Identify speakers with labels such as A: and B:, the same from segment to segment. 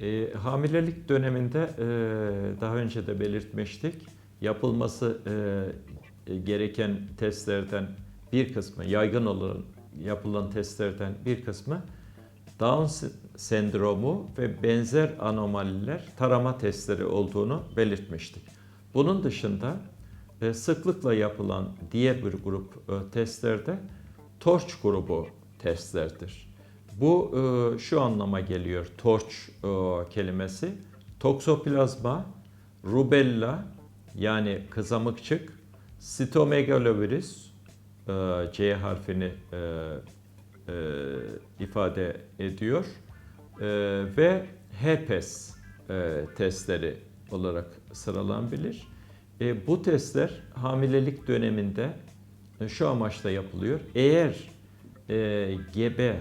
A: E, hamilelik döneminde e, daha önce de belirtmiştik. Yapılması e, e, gereken testlerden bir kısmı, yaygın olan yapılan testlerden bir kısmı Down sendromu ve benzer anomaliler tarama testleri olduğunu belirtmiştik. Bunun dışında e, sıklıkla yapılan diğer bir grup e, testlerde torç grubu testlerdir. Bu e, şu anlama geliyor torç e, kelimesi. Toksoplazma, rubella yani kızamıkçık, sitomegalovirüs e, C harfini e, e, ifade ediyor E, ve herpes e, testleri olarak sıralanabilir. E, bu testler hamilelik döneminde e, şu amaçla yapılıyor. Eğer e, gebe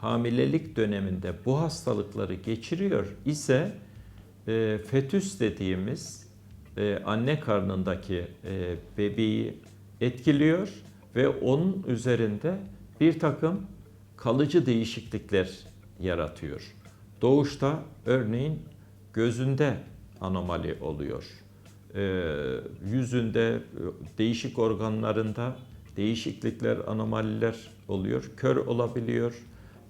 A: hamilelik döneminde bu hastalıkları geçiriyor ise e, fetüs dediğimiz e, anne karnındaki e, bebeği etkiliyor ve onun üzerinde bir takım kalıcı değişiklikler yaratıyor. Doğuşta örneğin gözünde anomali oluyor. E, yüzünde, e, değişik organlarında değişiklikler, anomaliler oluyor. Kör olabiliyor,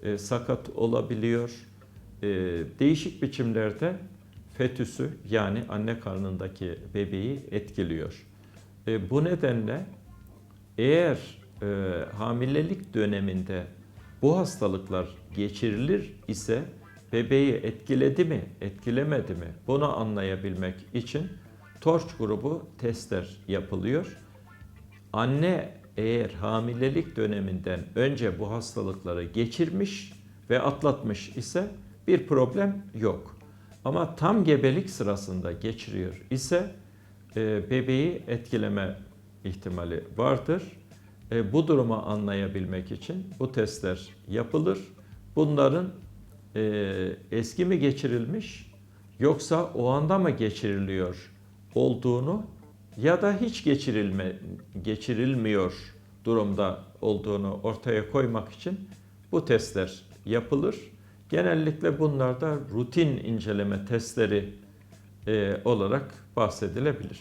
A: e, sakat olabiliyor. E, değişik biçimlerde fetüsü yani anne karnındaki bebeği etkiliyor. E, bu nedenle eğer e, hamilelik döneminde bu hastalıklar geçirilir ise bebeği etkiledi mi, etkilemedi mi bunu anlayabilmek için torç grubu testler yapılıyor. Anne eğer hamilelik döneminden önce bu hastalıkları geçirmiş ve atlatmış ise bir problem yok. Ama tam gebelik sırasında geçiriyor ise e, bebeği etkileme ihtimali vardır. E, bu durumu anlayabilmek için bu testler yapılır. Bunların e, eski mi geçirilmiş yoksa o anda mı geçiriliyor olduğunu ya da hiç geçirilme geçirilmiyor durumda olduğunu ortaya koymak için bu testler yapılır. Genellikle bunlarda rutin inceleme testleri e, olarak bahsedilebilir.